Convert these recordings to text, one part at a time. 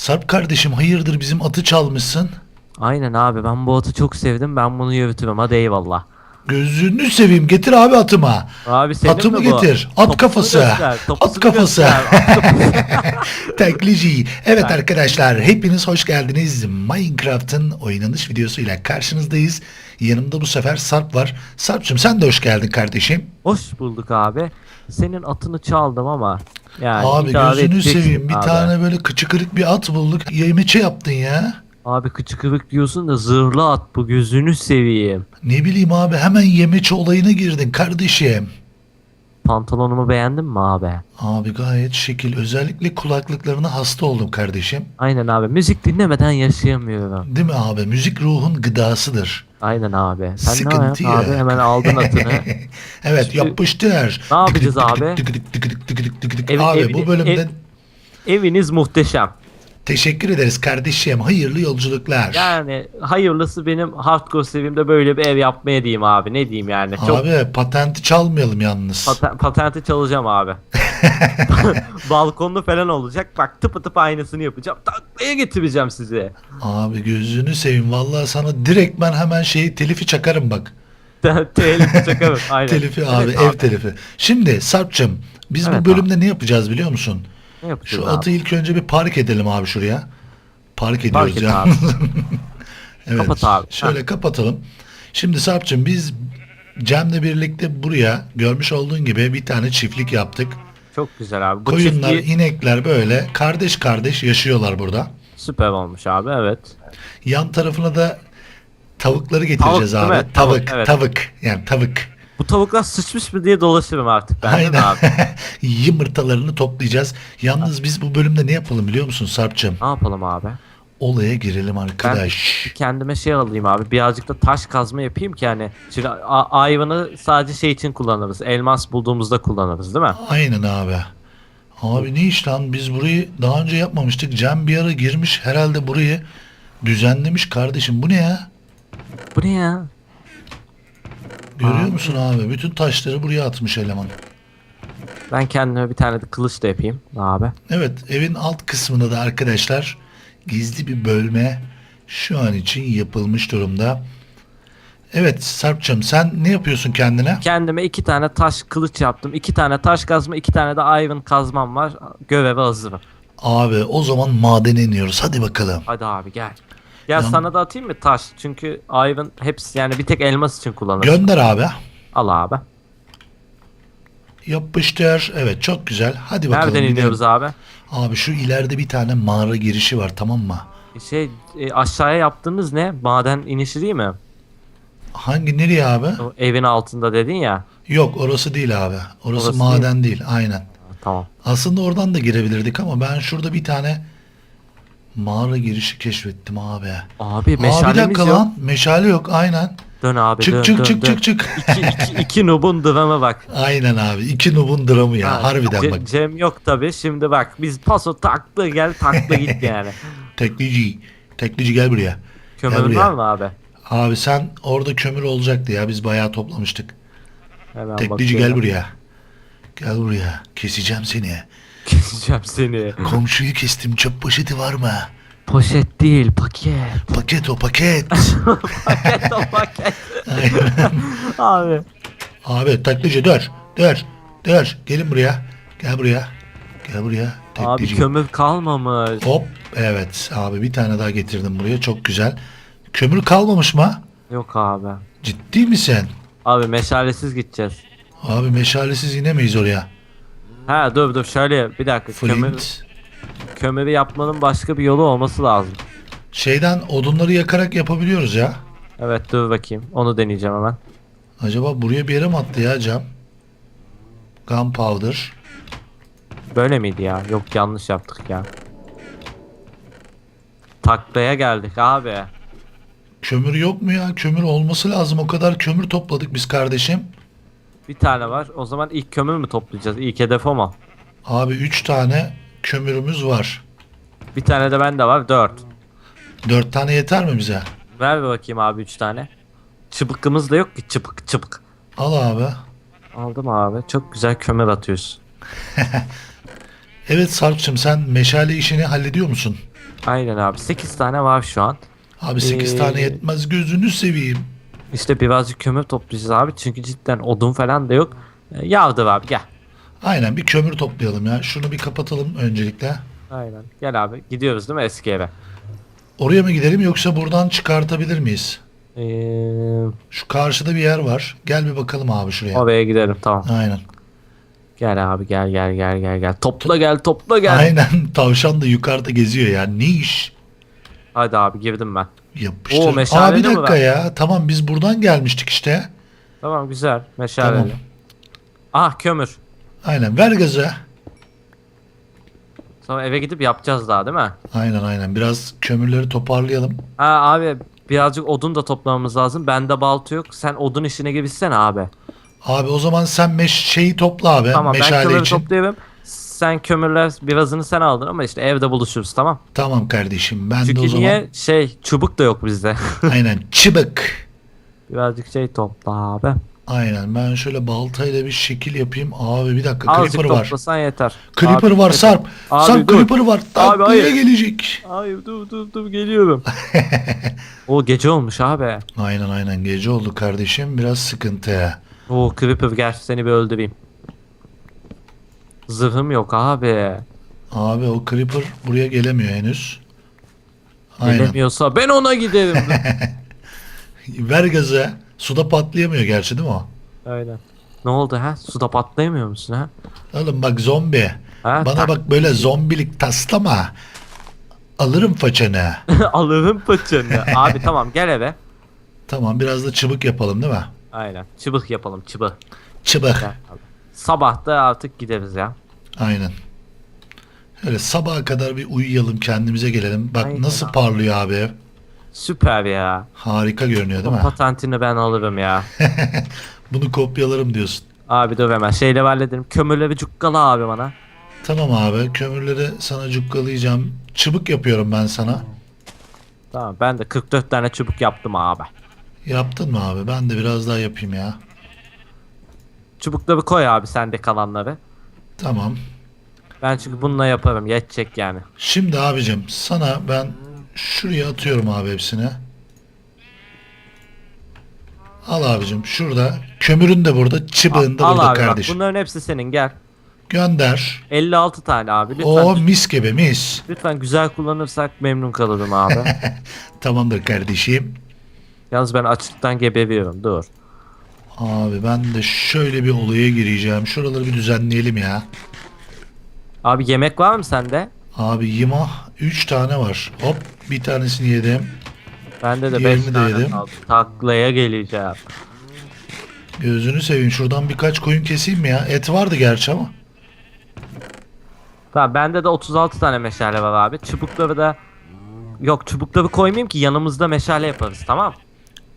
Sarp kardeşim hayırdır bizim atı çalmışsın? Aynen abi ben bu atı çok sevdim ben bunu yürütürüm hadi eyvallah. Gözünü seveyim getir abi atıma. Abi senin Atımı mi bu? getir. At Topusunu kafası. göster, At kafası. göster, at kafası. Teklici. Evet arkadaşlar hepiniz hoş geldiniz. Minecraft'ın oynanış videosuyla karşınızdayız. Yanımda bu sefer Sarp var. Sarp'cığım sen de hoş geldin kardeşim. Hoş bulduk abi. Senin atını çaldım ama yani abi idare gözünü edeceksin seveyim bir abi. tane böyle kıçı kırık bir at bulduk. Yemeçe yaptın ya. Abi kıçı kırık diyorsun da zırhlı at bu gözünü seveyim. Ne bileyim abi hemen yemeçe olayına girdin kardeşim. Pantolonumu beğendin mi abi? Abi gayet şekil. Özellikle kulaklıklarına hasta oldum kardeşim. Aynen abi müzik dinlemeden yaşayamıyorum. Değil mi abi? Müzik ruhun gıdasıdır. Aynen abi. Sen Sıkıntı ne yok. abi hemen aldın atını. evet Şimdi- yapıştır. Ne yapacağız abi? abi bu bölümde ev- Eviniz muhteşem. Teşekkür ederiz kardeşim. Hayırlı yolculuklar. Yani hayırlısı benim hardcore seviyemde böyle bir ev yapmaya diyeyim abi. Ne diyeyim yani. Çok Abi patenti çalmayalım yalnız. paten- patenti çalacağım abi. Balkonlu falan olacak. Bak tıpı tıpı aynısını yapacağım. Taklaya getireceğim sizi. Abi gözünü seveyim. Vallahi sana direkt ben hemen şeyi telifi çakarım bak. Telifi çakarım. Aynen. Telifi abi Evet ev telifi. Şimdi Sarp'cığım biz Evet bu bölümde ne yapacağız biliyor musun? Ne yapacağız Şu abi? atı ilk önce bir park edelim abi şuraya. Park ediyoruz et ya. abi. evet. Kapat abi. Şöyle kapatalım. Şimdi Sarp'cığım biz Cem'le birlikte buraya görmüş olduğun gibi bir tane çiftlik yaptık. Çok güzel abi. Bu Koyunlar, çiftliği inekler böyle kardeş kardeş yaşıyorlar burada. süper olmuş abi evet. Yan tarafına da tavukları getireceğiz Tavuk, abi. değil mi? Tavuk, Tavuk, evet. tavuk. Yani tavuk. Bu tavuklar sıçmış mı diye dolaşırım artık ben Aynen. abi? Yumurtalarını toplayacağız. Yalnız biz bu bölümde ne yapalım biliyor musun Sarp'cığım? Ne yapalım abi? Olaya girelim Ben arkadaş. kendime şey alayım abi. Birazcık da taş kazma yapayım ki hani. Şimdi ayvanı sadece şey için kullanırız. Elmas bulduğumuzda kullanırız değil mi? Aynen abi. Abi ne iş lan biz burayı daha önce yapmamıştık. Cem bir ara girmiş herhalde burayı düzenlemiş kardeşim. Bu ne ya? Bu ne ya? Görüyor Abi. musun abi? Bütün taşları buraya atmış eleman. Ben kendime bir tane de kılıç da yapayım abi. Evet evin alt kısmında da arkadaşlar gizli bir bölme şu an için yapılmış durumda. Evet Sarp'cığım sen ne yapıyorsun kendine? Kendime iki tane taş kılıç yaptım. iki tane taş kazma, iki tane de iron kazmam var. Göreve hazırım. Abi o zaman madene iniyoruz hadi bakalım. Hadi abi gel. Ya- sana da atayım mı taş? Çünkü iron hepsi yani bir tek elmas için kullanırız. Gönder abi. Al abi. Yapıştır. Evet çok güzel. Hadi bakalım. Nereden gidelim. iniyoruz abi? Abi şu ileride bir tane mağara girişi var tamam mı? Şey e, aşağıya yaptığınız ne? Maden inişi değil mi? Hangi nereye abi? O evin altında dedin ya. Yok orası değil abi. Orası, Orası maden değil. Aynen. Tamam. Aslında oradan da girebilirdik ama ben şurada bir tane mağara girişi keşfettim abi. Abi Aa, bir meşalemiz dakika yok. lan. Meşale yok aynen. Dön abi Çık dön çık dön, çık dön. çık çık. İki, iki, iki nubun dramı bak. Aynen abi. İki nubun dramı ya. Ha, Harbiden bak. Cem yok tabi. Şimdi bak biz paso taklı gel taklı git yani. Teklici. Teklici gel buraya. Kömürün var mı abi? Abi sen orada kömür olacaktı ya. Biz bayağı toplamıştık. Hemen Teklici gel bakıyorum. buraya. Gel buraya. Keseceğim seni. Keseceğim seni. Komşuyu kestim. Çöp poşeti var mı? Poşet değil paket. Paket o paket. paket o paket. Abi. Abi taklici dur. Dur. Dur. Gelin buraya. Gel buraya. Gel buraya. Abi Teklici. kömür kalmamış. Hop. Evet abi bir tane daha getirdim buraya. Çok güzel. Kömür kalmamış mı? Yok abi. Ciddi misin? Abi meşalesiz gideceğiz. Abi meşalesiz inemeyiz oraya. Ha dur dur şöyle bir dakika. Kömür, Flint. kömürü yapmanın başka bir yolu olması lazım. Şeyden odunları yakarak yapabiliyoruz ya. Evet dur bakayım. Onu deneyeceğim hemen. Acaba buraya bir yere mi attı ya cam? Gunpowder. Böyle miydi ya? Yok yanlış yaptık ya. Taklaya geldik abi. Kömür yok mu ya? Kömür olması lazım. O kadar kömür topladık biz kardeşim. Bir tane var. O zaman ilk kömür mü toplayacağız? İlk hedef o mu? Abi 3 tane kömürümüz var. Bir tane de bende var. Dört. 4 tane yeter mi bize? Ver bir bakayım abi üç tane. Çıbıkımız da yok ki çıbık çıbık. Al abi. Aldım abi. Çok güzel kömür atıyorsun. Evet Sarp'cığım sen meşale işini hallediyor musun? Aynen abi 8 tane var şu an. Abi 8 Ee, tane yetmez gözünü seveyim. İşte birazcık kömür toplayacağız abi çünkü cidden odun falan da yok. E, Yardır abi gel. Aynen bir kömür toplayalım ya. Şunu bir kapatalım öncelikle. Aynen. Gel abi gidiyoruz değil mi eski eve? Oraya mı gidelim yoksa buradan çıkartabilir miyiz? Ee, Şu karşıda bir yer var. Gel bir bakalım abi şuraya. oraya gidelim tamam. Aynen. Gel abi gel gel gel gel gel. Topla gel topla gel. Aynen. Tavşan da yukarıda geziyor ya. Ne iş? Hadi abi girdim ben. Yapıştır. Oo, Aa bir dakika ya. Tamam biz buradan gelmiştik işte. Tamam güzel. Meşaleli. Tamam. Ah kömür. Aynen. Ver gazı. Sonra eve gidip yapacağız daha değil mi? Aynen aynen. Biraz kömürleri toparlayalım. Ha abi birazcık odun da toplamamız lazım. Bende balta yok. Sen odun işine girişsene abi. Abi o zaman sen meş şeyi topla abi. Tamam ben meşale kömürü için. toplayayım. Sen kömürler birazını sen aldın ama işte evde buluşuruz tamam. Tamam kardeşim. Ben de o Çünkü zaman niye şey çubuk da yok bizde. aynen çıbık. birazcık şey topla abi. Aynen. Ben şöyle baltayla bir şekil yapayım. Abi bir dakika Azıcık creeper var. toplasan yeter. Creeper Abi, var. Sarp. Abi Sarp dur. creeper var. Taklaya hayır. gelecek. Hayır dur dur dur geliyorum. o gece olmuş abi. Aynen aynen gece oldu kardeşim. Biraz sıkıntı. O Creeper gel seni bir öldüreyim. Zırhım yok abi. Abi o creeper buraya gelemiyor henüz. Aynen. Gelemiyorsa ben ona giderim. Ver gazı. Suda patlayamıyor gerçi değil mi o? Aynen. Ne oldu ha? Suda patlayamıyor musun ha? Oğlum bak zombi. Ha? Bana bak böyle zombilik taslama. Alırım façanı. Alırım paçanı. Abi tamam gel eve. Tamam biraz da çıbık yapalım değil mi? Aynen. Çıbık yapalım çıbık. Çıbık. Gel abi. Sabah da artık gideriz ya. Aynen. Öyle sabaha kadar bir uyuyalım kendimize gelelim. Bak Aynen nasıl abi. parlıyor abi ev. Süper ya. Harika görünüyor değil Bu mi? patentini ben alırım ya. Bunu kopyalarım diyorsun. Abi dur hemen şeyle hallederim. Kömürleri cukkala abi bana. Tamam abi kömürleri sana cukkalayacağım. Çıbık yapıyorum ben sana. Tamam ben de 44 tane çubuk yaptım abi. Yaptın mı abi? Ben de biraz daha yapayım ya. Çubukları koy abi sende kalanları. Tamam. Ben çünkü bununla yaparım. Yetecek yani. Şimdi abicim sana ben şuraya atıyorum abi hepsini. Al abicim şurada. Kömürün de burada, çıbığın da Al burada abi bak kardeşim. bunların hepsi senin gel. Gönder. 56 tane abi lütfen. O mis gibi mis. Lütfen güzel kullanırsak memnun kalırım abi. Tamamdır kardeşim. Yalnız ben açlıktan geberiyorum dur. Abi ben de şöyle bir olaya gireceğim. Şuraları bir düzenleyelim ya. Abi yemek var mı sende? Abi yima 3 tane var. Hop bir tanesini yedim. Bende de 5 Diğerini de tane yedim. kaldı. Taklaya geleceğim. Gözünü seveyim. Şuradan birkaç koyun keseyim mi ya? Et vardı gerçi ama. Tamam bende de 36 tane meşale var abi. Çubukları da Yok çubukları koymayayım ki yanımızda meşale yaparız tamam.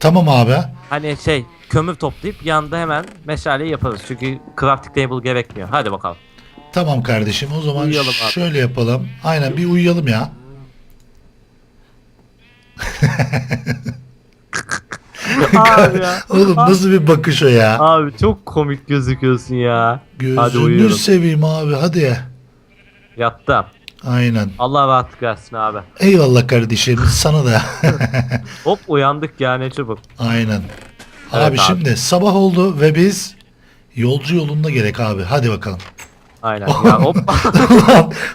Tamam abi. Hani şey kömür toplayıp yanında hemen meşaleyi yaparız. Çünkü crafting table gerekmiyor. Hadi bakalım. Tamam kardeşim. O zaman Uyuyalım abi. şöyle yapalım. Aynen bir uyuyalım ya. abi ya. Oğlum nasıl bir bakış o ya? Abi çok komik gözüküyorsun ya. Hadi Gözünü uyuyorum. seveyim abi hadi. Yattım. Aynen. Allah rahatlık versin abi. Eyvallah kardeşim sana da. Hop uyandık ya ne çabuk. Aynen. Evet abi, abi. şimdi sabah oldu ve biz yolcu yolunda gerek abi. Hadi bakalım. Aynen ya hop.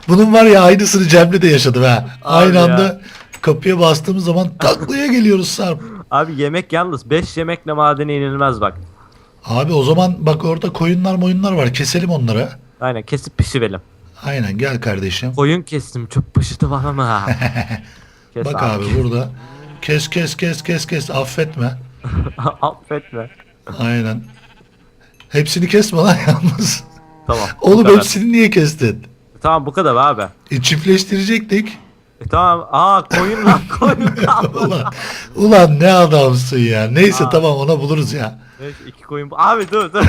Bunun var ya aynısını Cemre de yaşadım ha. Aynı ya. anda kapıya bastığımız zaman taklaya geliyoruz Sarp. abi yemek yalnız 5 yemekle madene inilmez bak. Abi o zaman bak orada koyunlar moyunlar var. Keselim onları. Aynen kesip pişirelim. Aynen gel kardeşim. Koyun kestim çok pışıtı var ama. Kes Bak abi burada. Kes kes kes kes kes affetme. Affetme. Aynen. Hepsini kesme lan yalnız. Tamam. bu Oğlum kadar. hepsini niye kestin? Tamam bu kadar abi. E, çiftleştirecektik. E, tamam. Aa koyun lan koyun ulan, ulan ne adamsın ya. Neyse tamam ona buluruz ya. Evet, iki koyun. Abi dur dur.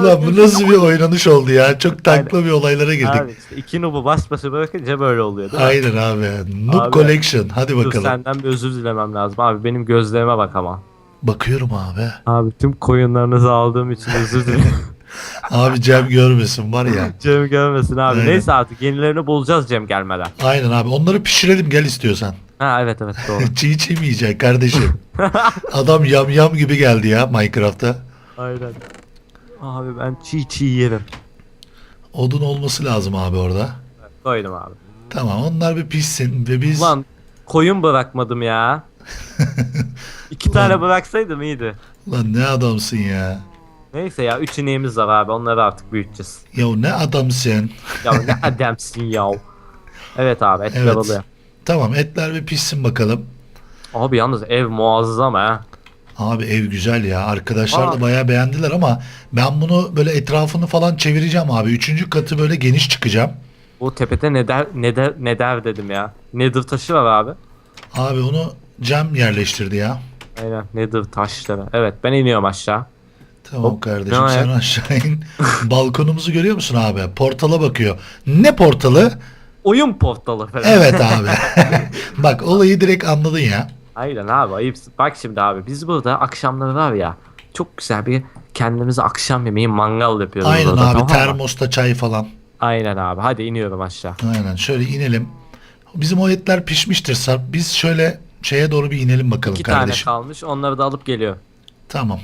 Ulan bu nasıl bir oynanış oldu ya. Çok takma bir olaylara girdik. Abi işte iki nubu baş başa bırakınca böyle oluyor değil mi? Aynen abi. Noob Abi. Collection. Hadi Dur bakalım. senden bir özür dilemem lazım. Abi benim gözlerime bak ama. Bakıyorum abi. Abi tüm koyunlarınızı aldığım için özür dilerim. Abi Cem görmesin var ya. Cem gelmesin abi. Aynen. Neyse artık yenilerini bulacağız Cem gelmeden. Aynen abi onları pişirelim gel istiyorsan. Ha evet evet doğru. çiğ çiğ mi yiyeceksin kardeşim? Adam yam yam gibi geldi ya Minecraft'a. Aynen. Abi ben çiğ çiğ yerim. Odun olması lazım abi orada. Koydum abi. Tamam onlar bir pişsin ve biz... Ulan koyun bırakmadım ya. İki tane bıraksaydım iyiydi. Lan ne adamsın ya. Neyse ya üç ineğimiz var abi onları artık büyüteceğiz. Ya ne adamsın. Ya ne adamsın ya. Evet abi etler Evet. oluyor. Tamam etler bir pişsin bakalım. Abi yalnız ev muazzam ha. Abi ev güzel ya. Arkadaşlar Aa. da bayağı beğendiler ama ben bunu böyle etrafını falan çevireceğim abi. Üçüncü katı böyle geniş çıkacağım. Bu tepede ne der ne der ne der dedim ya. Nether taşı var abi. Abi onu Cem yerleştirdi ya. Aynen Nether taşları. Evet ben iniyorum aşağı. Tamam Hop, kardeşim ne sen ayak? aşağı in. Balkonumuzu görüyor musun abi? Portala bakıyor. Ne portalı? Oyun portalı falan. Evet abi. Bak olayı direkt anladın ya. Aynen abi ayıpsın. Bak şimdi abi biz burada akşamları var ya çok güzel bir kendimize akşam yemeği mangal yapıyoruz. Aynen orada, abi tamam mı? termosta çay falan. Aynen abi hadi iniyorum aşağı. Aynen şöyle inelim. Bizim o etler pişmiştir Sarp. Biz şöyle şeye doğru bir inelim bakalım İki kardeşim. tane kalmış onları da alıp geliyor. Tamam.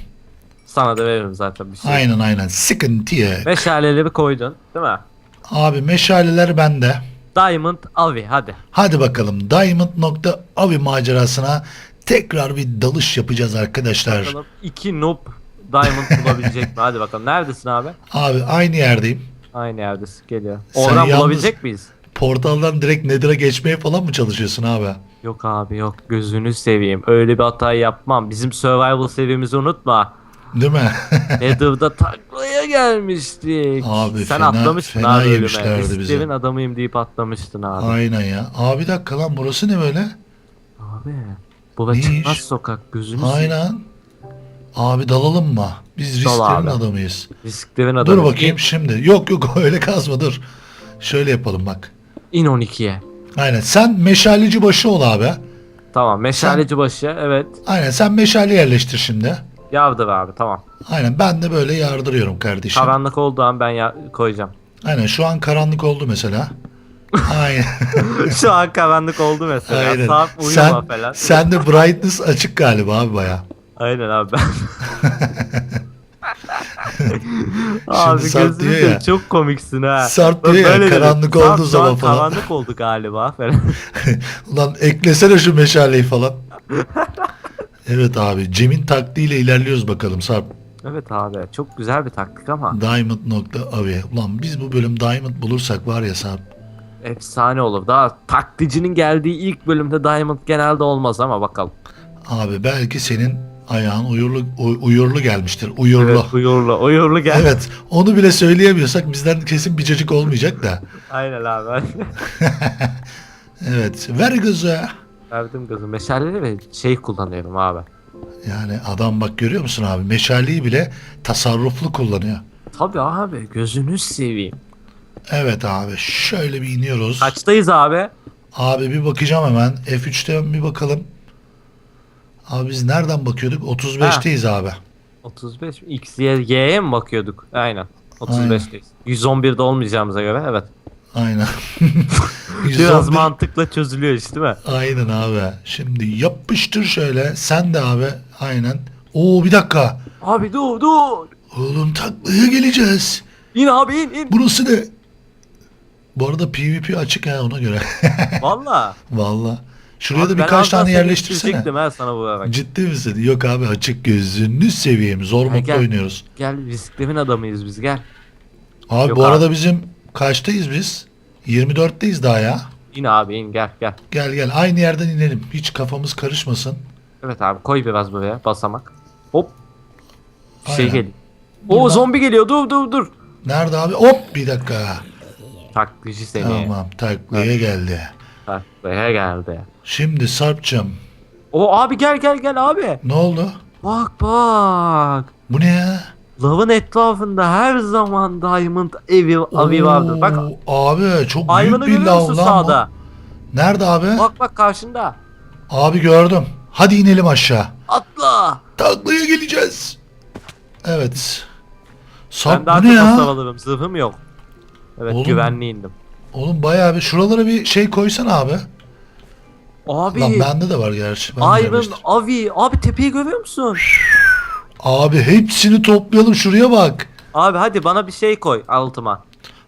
Sana da veririm zaten bir şey. Aynen aynen. Sıkıntı yok. Meşaleleri koydun değil mi? Abi meşaleler bende. Diamond Avi hadi. Hadi bakalım Diamond.avi macerasına tekrar bir dalış yapacağız arkadaşlar. Bakalım iki noob Diamond bulabilecek mi? Hadi bakalım. Neredesin abi? Abi aynı yerdeyim. Aynı yerdesin. Geliyor. Sen Oradan yalnız- bulabilecek miyiz? Portaldan direkt Nether'a geçmeye falan mı çalışıyorsun abi? Yok abi yok. Gözünü seveyim. Öyle bir hata yapmam. Bizim survival seviyemizi unutma. Değil mi? Nether'da taklaya gelmiştik. Abi Sen fena- atlamıştın fena abi ölüme. yemişlerdi bizi. Risklerin adamıyım deyip atlamıştın abi. aynen ya. Abi bir dakika lan burası ne böyle? Abi. Bu Ne da çıkmaz sokak. Gözünü seveyim. Aynen. Abi dalalım mı? Biz Dal risklerin abi. adamıyız. Risklerin adamı. Dur bakayım şimdi. Yok yok öyle kazma dur. Şöyle yapalım bak. İn 12'ye. Aynen sen meşaleci başı ol abi. Tamam. Meşaleci başı. Evet. Aynen sen meşale yerleştir şimdi. Yardır abi tamam. Aynen ben de böyle yardırıyorum kardeşim. Karanlık olduğu an ben ya koyacağım. Aynen şu an karanlık oldu mesela. Aynen. Şu an karanlık oldu mesela. Aynen. Saat uyuma Sen, falan. sen de brightness açık galiba abi baya. Aynen abi ben. abi Sarp gözünü diyor seveyim, ya. çok komiksin ha. Sarp Ben diyor ya, böyle dedim, karanlık Sarp olduğu şu an zaman falan. Karanlık oldu galiba falan. Ulan eklesene şu meşaleyi falan. Evet abi Cem'in taktiğiyle ilerliyoruz bakalım Sarp. evet abi çok güzel bir taktik ama Diamond.avi. Ulan biz bu bölüm Diamond bulursak var ya Sarp. efsane olur. Daha takticinin geldiği ilk bölümde Diamond genelde olmaz ama bakalım. Abi belki senin ayağın uyurlu uy- uyurlu gelmiştir. Uyurlu. Evet, uyurlu, uyurlu gel. Evet. Onu bile söyleyemiyorsak bizden kesin bir cacık olmayacak da. Aynen abi. Evet. Ver gözü. Verdim gazı. Meşaleleri ve şey kullanıyorum abi. Yani adam bak görüyor musun abi? Meşaleyi bile tasarruflu kullanıyor. Tabii abi gözünü seveyim. Evet abi. Şöyle bir iniyoruz. Kaçtayız abi? Abi bir bakacağım hemen. F3'te bir bakalım. Abi biz nereden bakıyorduk? 35'teyiz abi. 35 mi? X, Y, Y'ye mi bakıyorduk? Aynen. 35'teyiz. 111'de olmayacağımıza göre evet. Aynen. Biraz 111 mantıkla çözülüyor işte değil mi? Aynen abi. Şimdi yapıştır şöyle. Sen de abi. Aynen. Oo bir dakika. Abi dur dur. Oğlum taklaya geleceğiz. İn abi in in. Burası ne? Bu arada PvP açık ha ona göre. Valla. Valla. Şuraya Abi da ben birkaç tane yerleştirsene. ha sana bu bak. Ciddi misin? Yok abi açık gözünü seveyim. Zor gel. oynuyoruz. Gel risklerin adamıyız biz gel. Abi Yok bu abi. arada bizim kaçtayız biz? 24'teyiz daha ya. İn abi in gel gel. Gel gel aynı yerden inelim. Hiç kafamız karışmasın. Evet abi koy biraz buraya basamak. Hop. Bir şey Aynen. geliyor. Oo Buradan- zombi geliyor dur dur dur. Nerede abi? Hop bir dakika. Taklici seni. Tamam taklaya geldi. Taklaya geldi. Şimdi Sarp'cığım O abi gel gel gel abi. ne oldu? Bak bak. Bu ne ya? Lavın etrafında her zaman Diamond evi avi vardır. Bak Abi çok büyük hayvanı bir görüyor lav musun lan sağda? Nerede abi? Bak bak karşında. Abi gördüm. Hadi inelim aşağı. Atla. Taklaya geleceğiz. Evet. Sarp ben daha bu ne çok ya? hastavalırım. Zırhım yok. Evet Oğlum. güvenli indim. Oğlum bayağı bir şuralara bir şey koysana abi. Abi. Lan bende de var gerçi. Ben de Iron, demiştim. Avi. Abi tepeyi görüyor musun? Abi hepsini toplayalım şuraya bak. Abi hadi bana bir şey koy altıma.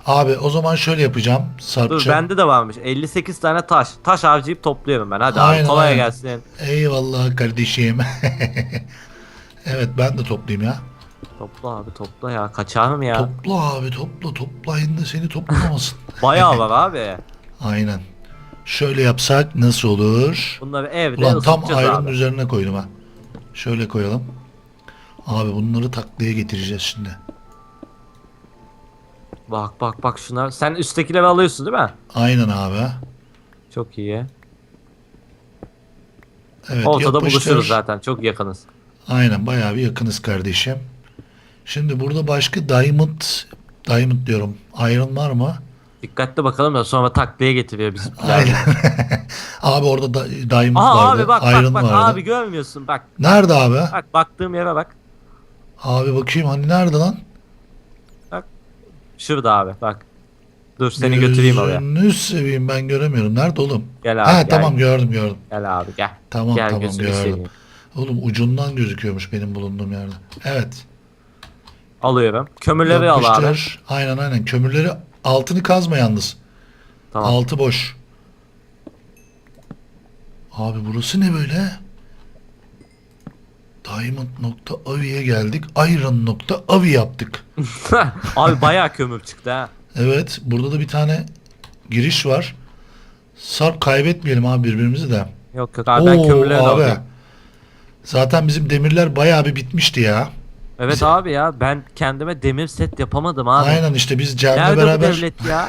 Abi o zaman şöyle yapacağım Dur Sarp'cığım. bende de varmış. 58 tane taş. Taş harcayıp topluyorum ben. Hadi Aynen, abi kolay aynen. gelsin. Eyvallah kardeşim. evet ben de toplayayım ya. Topla abi topla ya. Kaçar mı ya? Topla abi topla toplayın da seni toplamasın. Bayağı var abi. Aynen. Şöyle yapsak nasıl olur? Bunları evde Ulan tam abi. üzerine koydum ha. Şöyle koyalım. Abi bunları taklaya getireceğiz şimdi. Bak bak bak şunlar. Sen üsttekileri alıyorsun değil mi? Aynen abi. Çok iyi. Evet Ortada yapıştır. buluşuruz zaten. Çok yakınız. Aynen bayağı bir yakınız kardeşim. Şimdi burada başka diamond diamond diyorum. Iron var mı? Dikkatli bakalım da sonra taklaya getiriyor bizi. Aynen. abi orada da, diamond Aha vardı. abi bak Iron bak bak vardı. abi görmüyorsun bak. Nerede abi? Bak baktığım yere bak. Abi bakayım hani nerede lan? Şurada abi bak. Dur seni götüreyim oraya. Gözünü seveyim ben göremiyorum. Nerede oğlum? Gel abi ha gel. tamam gördüm gördüm. Gel abi gel. Tamam gel tamam gözünü gördüm. seveyim. Oğlum ucundan gözüküyormuş benim bulunduğum yerde. Evet. Alıyorum. Kömürleri al abi. Yapıştır. Aynen aynen. Kömürleri altını kazma yalnız. Tamam. Altı boş. Abi burası ne böyle? Diamond.avi'ye geldik. Iron.avi yaptık. abi bayağı kömür çıktı ha. Evet. Burada da bir tane giriş var. Sarp kaybetmeyelim abi birbirimizi de. Yok yok abi ben Oo, kömürleri de abi. alayım. Zaten bizim demirler bayağı bir bitmişti ya. Evet Bize- abi ya ben kendime demir set yapamadım abi. Aynen işte biz Cem'le Nerede beraber bu devlet ya?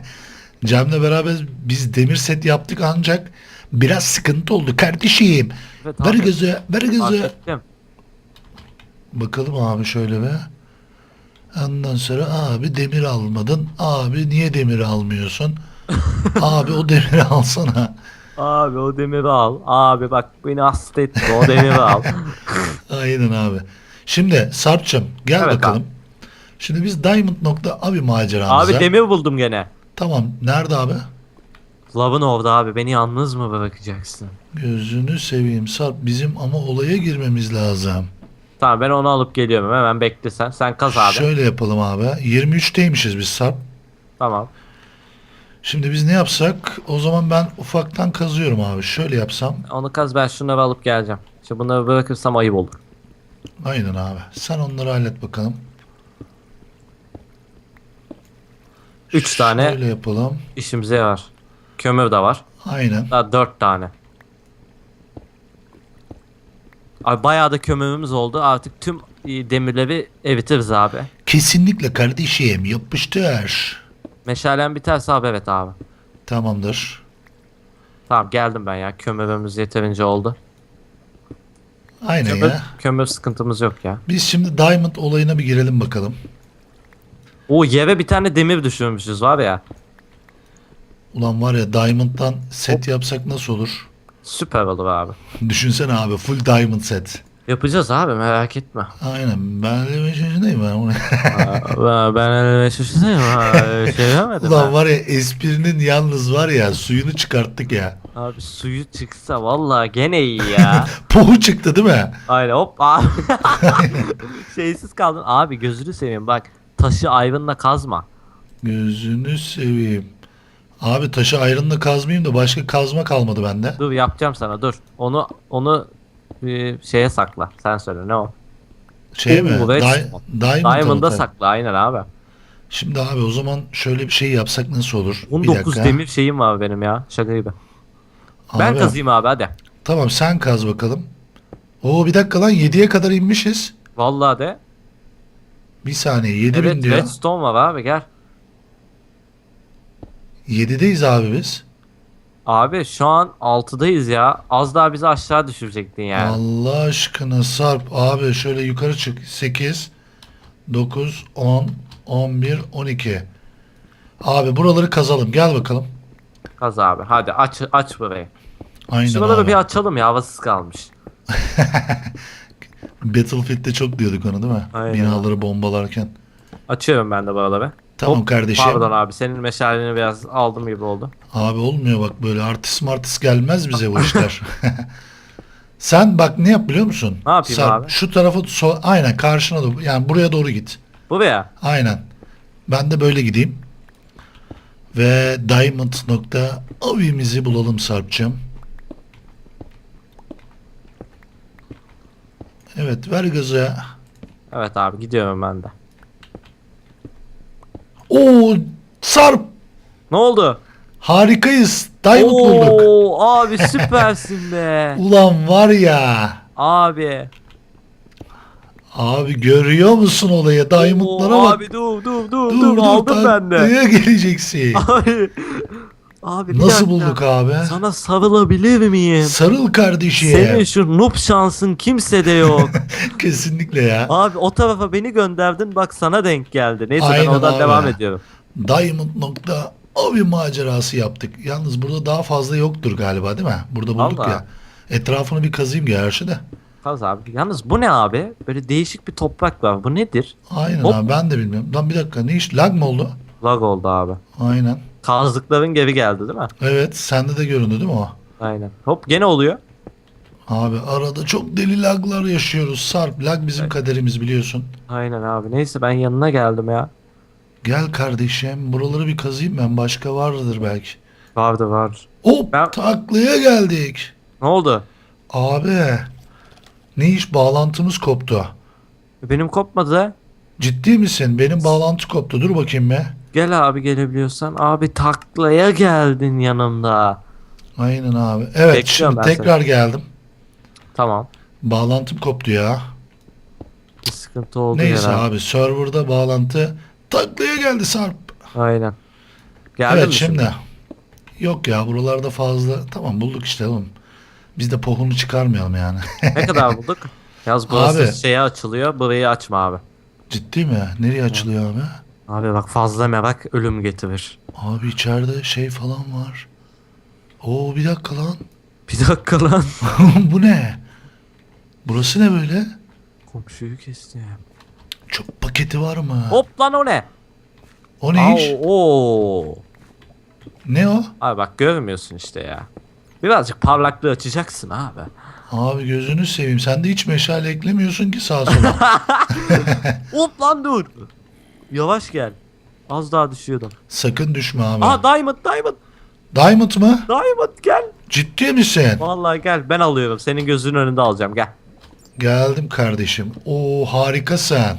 Cem'le beraber biz demir set yaptık ancak biraz sıkıntı oldu kardeşim. Evet Ver abi. gözü, ver gözü. Bakalım abi şöyle be. Ondan sonra abi demir almadın. Abi niye demir almıyorsun? abi o demiri alsana. Abi o demiri al. Abi bak beni hasta etme o demiri al. Aynen abi. Şimdi Sarp'cığım gel Evet bakalım. Şimdi biz Diamond.abi maceramıza. abi demir buldum gene. Tamam. Nerede abi? Lavın orada abi beni yalnız mı bırakacaksın? Gözünü seveyim Sarp. Bizim ama olaya girmemiz lazım. Tamam ben onu alıp geliyorum hemen bekle sen. Sen kaz abi. Şöyle yapalım abi. 23'teymişiz biz Sarp. Tamam. Şimdi biz ne yapsak? O zaman ben ufaktan kazıyorum abi. Şöyle yapsam. Onu kaz ben şunları alıp geleceğim. İşte bunları bırakırsam ayıp olur. Aynen abi. Sen onları hallet bakalım. 3 tane Şöyle yapalım. işimize yarar. Kömür de var. Aynen. Daha 4 tane. Abi bayağı da kömürümüz oldu. Artık tüm demirleri eritiriz abi. Kesinlikle kardeşim. Yapıştır. Meşalem biterse abi evet abi. Tamamdır. Tamam geldim ben ya. Kömürümüz yeterince oldu. Aynen Kömür, ya. kömür sıkıntımız yok ya. Biz şimdi Diamond olayına bir girelim bakalım. O yere bir tane demir düşürmüşüz var ya. Ulan var ya Diamond'dan set yapsak nasıl olur? Süper olur abi. Düşünsene abi full Diamond set. Yapacağız abi merak etme. Aynen. Ben 55 yaşındayım ben. onu- ben 55 yaşındayım. ha, öyle Şey demedim Ulan ben. var ya esprinin yalnız var ya suyunu çıkarttık ya. Abi suyu çıksa vallahi gene iyi ya. Poğu çıktı değil mi? Aynen hop abi. Şeysiz kaldın. Abi gözünü seveyim bak. Taşı ayrınla kazma. Gözünü seveyim. Abi taşı ayrınla kazmayayım da başka kazma kalmadı bende. Dur yapacağım sana dur. Onu onu bir şeye sakla. Sen söyle ne o? Şey mi? Di-. Diamond Diamond'da sakla aynen abi. Şimdi abi o zaman şöyle bir şey yapsak nasıl olur? Bir 19 dakika. demir şeyim var benim ya. Şaka gibi. Ben Abi, kazıyım abi hadi. Tamam sen kaz bakalım. Oo bir dakika lan 7'ye kadar inmişiz. Vallahi de. Bir saniye 7000 Evet diyor. redstone var abi gel. 7'deyiz abi biz. Abi şu an 6'dayız ya. Az daha bizi aşağı düşürecektin yani. Allah aşkına Sarp abi şöyle yukarı çık. 8 9 10 11 12. Abi buraları kazalım. Gel bakalım. Kaz abi hadi aç aç burayı. Aynen Şuraları abi. bir açalım ya havasız kalmış. Battlefield'de çok diyorduk onu değil mi? Aynen. Binaları bombalarken. Açıyorum ben de bu arada be. Tamam Hop, kardeşim. Pardon abi senin meşaleni biraz aldım gibi oldu. Abi olmuyor bak böyle artist martist gelmez bize bu işler. Sen bak ne yap biliyor musun? Ne yapayım Sarp, abi? Şu tarafa so- aynen karşına doğru yani buraya doğru git. Buraya. Aynen. Ben de böyle gideyim. Ve diamond.avi'mizi bulalım Sarp'cığım. Evet ver gazı. Evet abi gidiyorum ben de. Oo Sarp Ne oldu? harikayız. Diamond bulduk. Oo abi süpersin be. Ulan var ya. Abi. Abi görüyor musun olayı? Diamond'lara Oo, bak. Abi dur dur dur Dur dur, aldım ben de. taklaya geleceksin. Abi. Abi bir Nasıl dakika. bulduk abi? Sana sarılabilir miyim? Sarıl kardeşim. Senin şu noob şansın kimsede yok. Kesinlikle ya. abi o tarafa beni gönderdin bak sana denk geldi. Neyse Aynen ben oradan abi. devam ediyorum. Diamond.avi macerası yaptık. Yalnız burada daha fazla yoktur galiba değil mi? Burada bulduk Vallahi. ya. Etrafını bir kazıyım gerçi de. Kaz abi. Yalnız bu ne abi? Böyle değişik bir toprak var. Bu nedir? Aynen Hop. abi ben de bilmiyorum. Lan bir dakika ne iş? Lag mı oldu? Lag oldu abi. Aynen. Kazdıkların geri geldi değil mi? Evet sende de göründü değil mi o? Aynen. Hop gene oluyor. Abi arada çok deli laglar yaşıyoruz. Sarp lag bizim kaderimiz biliyorsun. Aynen abi. Neyse ben yanına geldim ya. Gel kardeşim buraları bir kazıyım ben. Başka vardır belki. Vardı var. Hop Ben- taklaya geldik. Ne oldu? Abi ne iş bağlantımız koptu. Benim kopmadı. Ciddi misin? Benim bağlantı koptu. Dur bakayım be. Gel abi gelebiliyorsan. Abi taklaya geldin yanımda. Aynen abi. Evet Bekliyorum şimdi ben tekrar geldim. Tamam. Bağlantım koptu ya. Bir sıkıntı oldu Neyse herhalde. abi serverda bağlantı taklaya geldi Sarp. Aynen. Geldin evet mi şimdi. Yok ya buralarda fazla. Tamam bulduk işte oğlum. Biz de pohunu çıkarmayalım yani. Ne kadar bulduk? Yaz burası Abi. şeye açılıyor. Burayı açma abi. Ciddi mi? Nereye açılıyor abi? Abi bak fazla merak ölüm getirir. Abi içeride şey falan var. Oo bir dakika lan. Bir dakika lan. Bu ne? Burası ne böyle? Komşuyu kesti. Çok paketi var mı? Hop lan o ne? O ne iş? Au, Oo. Ne o? Abi bak görmüyorsun işte ya. Birazcık parlaklığı açacaksın abi. Abi gözünü seveyim. Sen de hiç meşale eklemiyorsun ki sağa sola. Hop lan dur. Yavaş gel. Az daha düşüyordum. Sakın düşme abi. Aha Diamond Diamond Diamond mı? Diamond gel. Ciddi misin? Vallahi gel ben alıyorum. Senin gözünün önünde alacağım gel. Geldim kardeşim. Oo harikasın.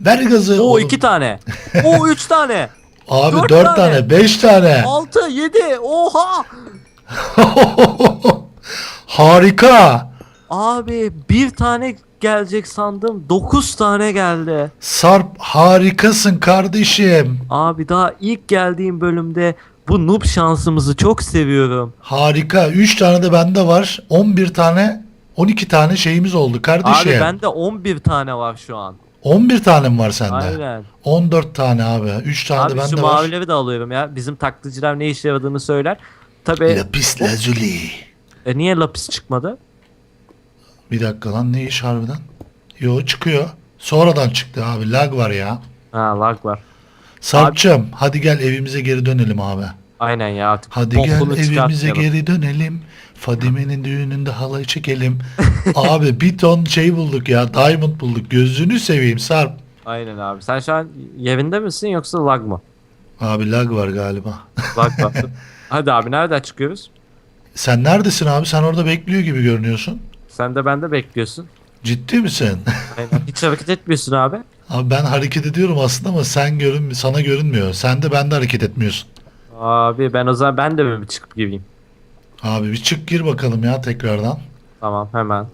Ver gazı. Oo oğlum. iki tane. Oo üç tane. Abi dört dört, tane. tane. beş tane. Altı yedi. Oha. Harika. Abi bir tane gelecek sandım. Dokuz tane geldi. Sarp harikasın kardeşim. Abi daha ilk geldiğim bölümde bu noob şansımızı çok seviyorum. Harika. Üç tane de bende var. 11 tane 12 tane şeyimiz oldu kardeşim. Abi bende 11 tane var şu an. 11 tane mi var sende? Aynen. 14 tane abi. 3 tane Abi de şu bende var. mavileri de alıyorum ya. Bizim taklitçiler ne işe yaradığını söyler. Tabi Lapis lazuli. e, niye lapis çıkmadı? Bir dakika lan ne iş harbiden? Yo çıkıyor. Sonradan çıktı abi. Lag var ya. Ha lag var. Sarp'cığım hadi gel evimize geri dönelim abi. Aynen ya artık. Hadi gel evimize geri dönelim. Fadime'nin düğününde halay çekelim. abi bir ton şey bulduk ya. Diamond bulduk. Gözünü seveyim Sarp. Aynen abi. Sen şu an yerinde misin yoksa lag mı? Abi lag var galiba. Lag var. Hadi abi nereden çıkıyoruz? Sen neredesin abi? Sen orada bekliyor gibi görünüyorsun. Sen de bende bekliyorsun. Ciddi misin? Aynen. Hiç hareket etmiyorsun abi. abi ben hareket ediyorum aslında ama sen görün sana görünmüyor. Sen de ben de hareket etmiyorsun. Abi ben o zaman ben de mi bir çıkıp gireyim? Abi bir çık gir bakalım ya tekrardan. Tamam hemen.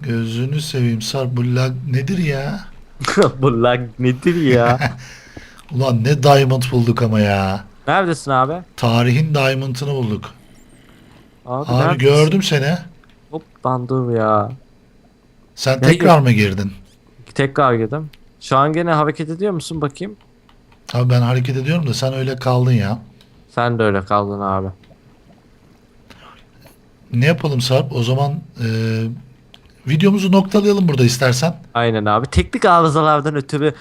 Gözünü seveyim Sarp bu lag nedir ya? Bu lag nedir ya? Ulan ne diamond bulduk ama ya. Neredesin abi? Tarihin diamond'ını bulduk. Abi, Abi neredesin? gördüm seni. Hop lan dur ya. Sen Ne tekrar mı girdin? Tekrar girdim. Şu an gene hareket ediyor musun bakayım? Abi ben hareket ediyorum da sen öyle kaldın ya. Sen de öyle kaldın abi. Ne yapalım Sarp? O zaman e, videomuzu noktalayalım burada istersen. Aynen abi. Teknik arızalardan ötürü.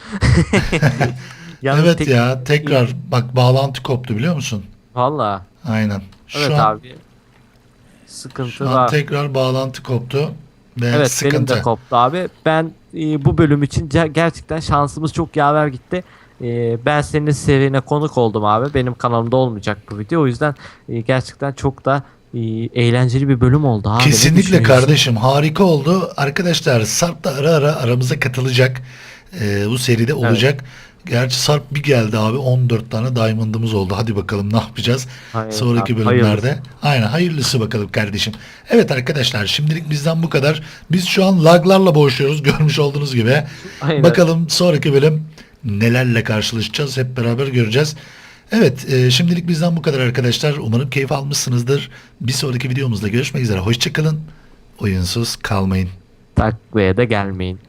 Yalnız evet tek- ya tekrar bak bağlantı koptu biliyor musun? Valla. Aynen. Şu Evet an, abi. Sıkıntı Şu an var. tekrar bağlantı koptu. Ve Evet benim sıkıntı. de koptu abi. Ben e, bu bölüm için gerçekten şansımız çok yaver gitti. E, ben senin serine konuk oldum abi. Benim kanalımda olmayacak bu video. O yüzden e, gerçekten çok da e, eğlenceli bir bölüm oldu abi. Kesinlikle kardeşim harika oldu. Arkadaşlar Sarp da ara ara aramıza katılacak. Ee, bu seride olacak. Gerçi Sarp bir geldi abi 14 tane diamond'ımız oldu. Hadi bakalım ne yapacağız Aynen sonraki bölümlerde. hayırlısı. Aynen hayırlısı bakalım kardeşim. Evet arkadaşlar şimdilik bizden bu kadar. Biz şu an laglarla boğuşuyoruz görmüş olduğunuz gibi. Aynen. Bakalım sonraki bölüm nelerle karşılaşacağız hep beraber göreceğiz. Evet e, şimdilik bizden bu kadar arkadaşlar. Umarım keyif almışsınızdır. Bir sonraki videomuzda görüşmek üzere. Hoşçakalın. Oyunsuz kalmayın. Takviye de gelmeyin.